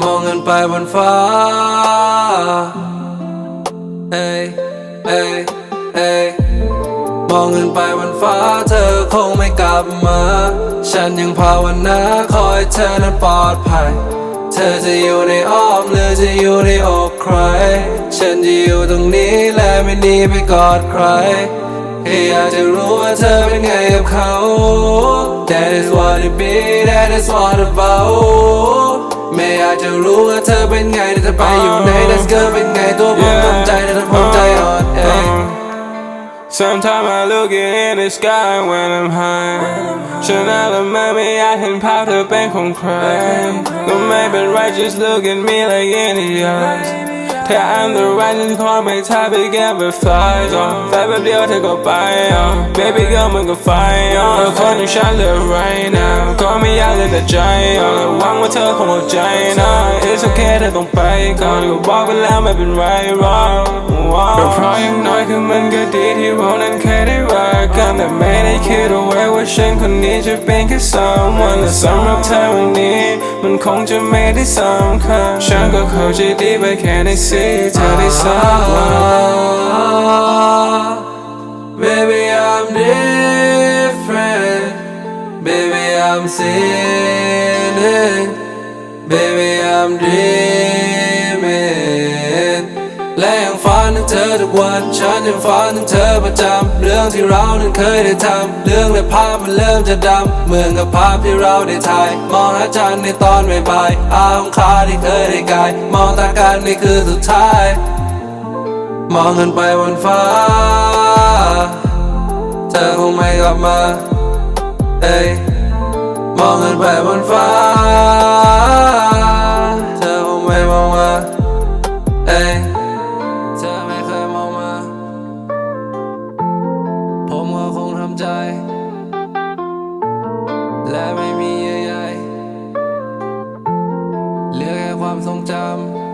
มองเงินไปบนฟ้าเอ้ยเอ้ยเอ้ยมองเงินไปบนฟ้าเธอคงไม่กลับมา ฉันยังภาวนาขอให้เธอนั้นปลอดภัย เธอจะอยู่ในอ้อมหรือจะอยู่ในอกใคร ฉันจะอยู่ตรงนี้และไม่หนีไปกอดใครแค่อยากจะรู้ว่าเธอเป็นไงกับเขา That is what it be That is what about รู้ว่าเธอเป็นไงแต่เธอไปอยู่ไหน That's girl เป็นไงตัวผมทำใจแต่เธอผมใจอ่อนเอ้ย Sometimes I look in the sky when I'm high ฉันอาจละเมอไม่อยากเห็นภาพเธอเป็นของใครก็ไม่เป็นไร just look at me like any eyes ถ้า I'm the right ฉันขอไม่ท้าไปแก้แบบ flies อะแป๊บเดียวเธอก็ไปอะ baby girl มันก็ไฟอะเธอคนที่ฉันเลือก right now ก็ไม่ อยากเลยแต่ใจอะหวังว่าเธอคงเข้าใจนะ it's okay เธอต้องไปก่อนก็บอกไปแล้วไม่เป็นไรหรอกก็เพราะอย่างน้อยคือมันก็ดีที่เรานั้นเคยได้รักกันแต่ไม่ได้คิดเอาไว้ว่าฉันคนนี้จะเป็นแค่ someone และสำหรับเธอวันนี้ มันคงจะไม่ได้สำคัญฉันก็เข้าใจดีไปแค่ในสิเธอได้สักวัน I'm sinning. Baby, I'm dreaming. และยังฝันถึงเธอทุกวัน ฉันยังฝันถึงเธอประจำเรื่องที่เรานั้นเคยได้ทำเรื่องและภาพมันเริ่มจะดำเหมือนกับภาพที่เราได้ถ่าย มองหาจันในตอนบ่ายๆอาของขาที่เคยได้กาย มองตากันนี่คือสุดท้าย มองขึ้นไปบนฟ้า เธอคงไม่กลับมาเอ้ย มองขึ้นไปบนฟ้า เธอคงไม่มองมาเอ้ยเธอไม่เคยมองมา ผมก็คงทำใจ และไม่มีเยื่อใยเหลือแค่ความทรงจำ